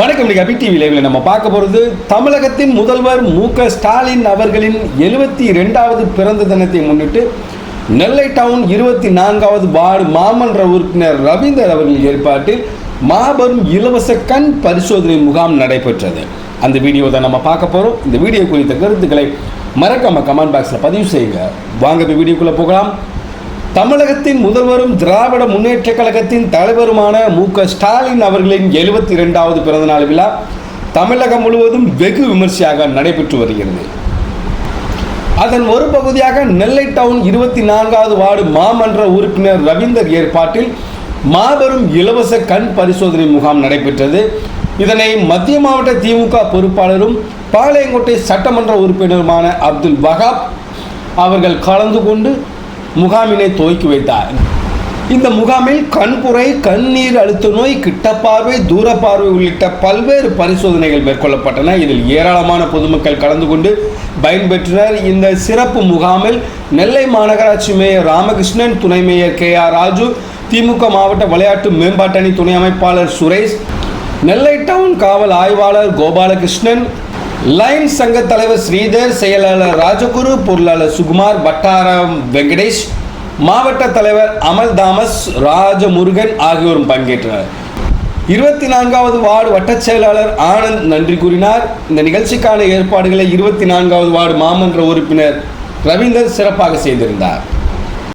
வணக்கம் இன்னைக்கு அபிக் டிவி நம்ம பார்க்க போகிறது தமிழகத்தின் முதல்வர் மு க ஸ்டாலின் அவர்களின் எழுபத்தி ரெண்டாவது பிறந்த தினத்தை முன்னிட்டு நெல்லை டவுன் இருபத்தி நான்காவது வார்டு மாமன்ற உறுப்பினர் ரவீந்தர் அவர்கள் ஏற்பாட்டில் மாபெரும் இலவச கண் பரிசோதனை முகாம் நடைபெற்றது. அந்த வீடியோ தான் நம்ம பார்க்க போகிறோம் இந்த வீடியோ குறித்த கருத்துக்களை மறக்காம கமெண்ட் பாக்ஸில் பதிவு செய்யுங்க. வாங்க இந்த வீடியோக்குள்ளே போகலாம். தமிழகத்தின் முதல்வரும் திராவிட முன்னேற்ற கழகத்தின் தலைவருமான மு க ஸ்டாலின் அவர்களின் எழுபத்தி இரண்டாவது பிறந்தநாள் விழா தமிழகம் முழுவதும் வெகு விமர்சையாக நடைபெற்று வருகிறது. அதன் ஒரு பகுதியாக நெல்லை டவுன் இருபத்தி நான்காவது வார்டு மாமன்ற உறுப்பினர் ரவீந்தர் ஏற்பாட்டில் மாபெரும் இலவச கண் பரிசோதனை முகாம் நடைபெற்றது. இதனை மத்திய மாவட்ட திமுக பொறுப்பாளரும் பாளையங்கோட்டை சட்டமன்ற உறுப்பினருமான அப்துல் வகாப் அவர்கள் கலந்து கொண்டு முகாமினை துவக்கி வைத்தார். இந்த முகாமில் கண்புரை கண்ணீர் அழுத்த நோய் கிட்டப்பார்வை தூரப்பார்வை உள்ளிட்ட பல்வேறு பரிசோதனைகள் மேற்கொள்ளப்பட்டன. இதில் ஏராளமான பொதுமக்கள் கலந்து கொண்டு பயன்பெற்றனர். இந்த சிறப்பு முகாமில் நெல்லை மாநகராட்சி மேயர் ராமகிருஷ்ணன் துணை mayor K R Raju DMK மாவட்ட விளையாட்டு மேம்பாட்டு அணி துணை அமைப்பாளர் சுரேஷ் நெல்லை டவுன் காவல் ஆய்வாளர் கோபாலகிருஷ்ணன் லைன் சங்க தலைவர் ஸ்ரீதர் செயலாளர் ராஜகுரு பொருளாளர் சுகுமார் வட்டாரம் வெங்கடேஷ் மாவட்ட தலைவர் அமல் தாமஸ் ராஜமுருகன் ஆகியோரும் பங்கேற்றனர். இருபத்தி நான்காவது வார்டு வட்டச் செயலாளர் ஆனந்த் நன்றி கூறினார். இந்த நிகழ்ச்சிக்கான ஏற்பாடுகளை இருபத்தி நான்காவது வார்டு மாமன்ற உறுப்பினர் ரவீந்தர் சிறப்பாக செய்திருந்தார்.